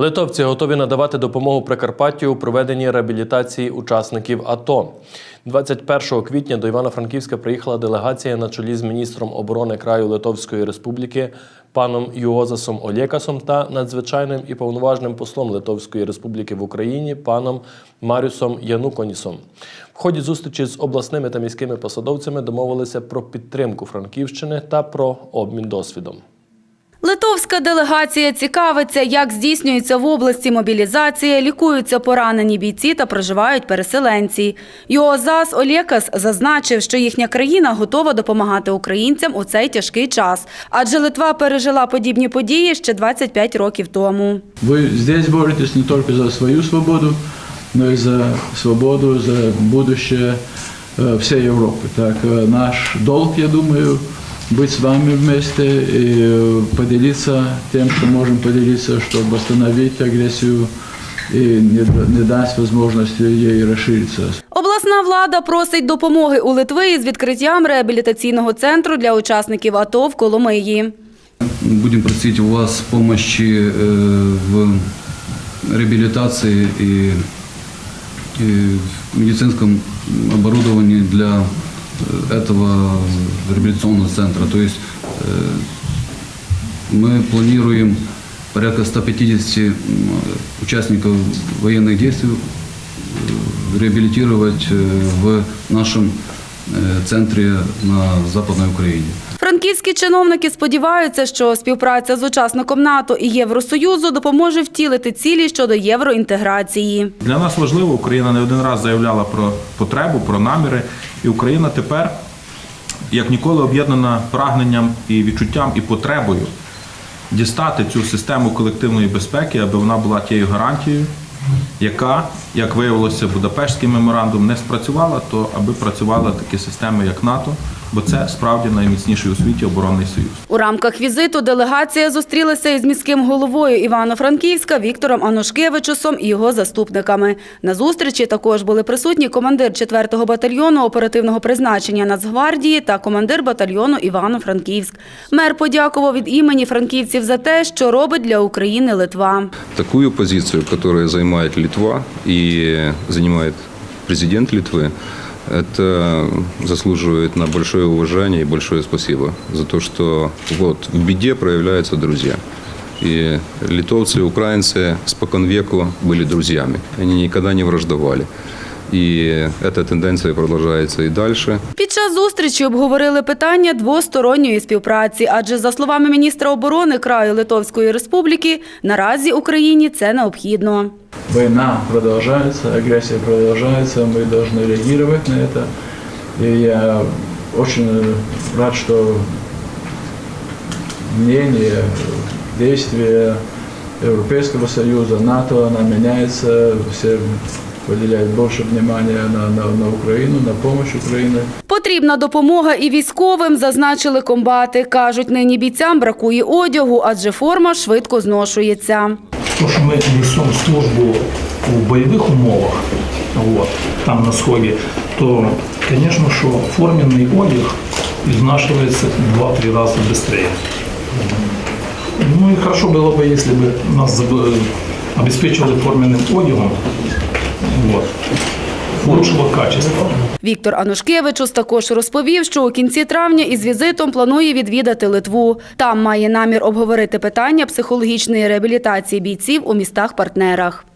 Литовці готові надавати допомогу Прикарпаттю у проведенні реабілітації учасників АТО. 21 квітня до Івано-Франківська приїхала делегація на чолі з міністром оборони краю Литовської Республіки паном Юозасом Олєкасом та надзвичайним і повноважним послом Литовської Республіки в Україні паном Марюсом Януконісом. В ході зустрічі з обласними та міськими посадовцями домовилися про підтримку Франківщини та про обмін досвідом. Литовська делегація цікавиться, як здійснюється в області мобілізація, лікуються поранені бійці та проживають переселенці. Йоозас Олєкас зазначив, що їхня країна готова допомагати українцям у цей тяжкий час, адже Литва пережила подібні події ще 25 років тому. Вы здесь боретесь не только за свою свободу, но и за свободу, за будущее э, всей Европы. Так, э, наш долг, я думаю, быть с вами вместе и э, поделиться тем, что можем поделиться, чтобы остановить агрессию и не, да- не даст возможности ей расшириться. Обласна влада просить допомоги у Литви із відкриттям реабілітаційного центру для учасників АТО в Коломиї. Будем просить у вас помощи э, в реабилитации и, и в медицинском оборудовании для э, этого реабилитационного центра. То есть э, мы планируем порядка 150 м, участников военных действий э, реабилитировать э, в нашем э, центре на Западной Украине. Франківські чиновники сподіваються, що співпраця з учасником НАТО і Євросоюзу допоможе втілити цілі щодо євроінтеграції. Для нас важливо, Україна не один раз заявляла про потребу, про наміри, і Україна тепер, як ніколи, об'єднана прагненням і відчуттям і потребою дістати цю систему колективної безпеки, аби вона була тією гарантією, яка, як виявилося, Будапештський меморандум не спрацювала, то аби працювали такі системи, як НАТО, бо це справді найміцніший у світі оборонний союз. У рамках візиту делегація зустрілася із міським головою Івано-Франківська Віктором Анушкевичусом і його заступниками. На зустрічі також були присутні командир 4-го батальйону оперативного призначення Нацгвардії та командир батальйону Івано-Франківськ. Мер подякував від імені франківців за те, що робить для України Литва. такую позицию, которую занимает Литва и занимает президент Литвы, это заслуживает на большое уважение и большое спасибо за то, что вот в беде проявляются друзья. И литовцы и украинцы спокон веку были друзьями. Они никогда не враждовали. И эта тенденция продолжается и дальше. Під час зустрічі обговорили питання двосторонньої співпраці, адже за словами міністра оборони краю Литовської Республіки, наразі Україні це необхідно. Война продолжается, агрессия продолжается, мы должны реагировать на это. И я очень рад, что мнение, действия Европейского Союза, НАТО, она меняется, все уделяют больше внимания на, на, на Украину, на помощь Украине. Потрібна допомога і військовим, зазначили комбати. Кажуть, нині бійцям бракує одягу, адже форма швидко зношується. То, що ми несемо службу у бойових умовах, от, там на сході, то, звісно, що форменний одяг изнашивается в 2-3 раза быстрее. Ну и хорошо было бы, если бы нас заб- обеспечивали форменным одягом вот, лучшего качества. Віктор Анушкевичус також розповів, що у кінці травня із візитом планує відвідати Литву. Там має намір обговорити питання психологічної реабілітації бійців у містах-партнерах.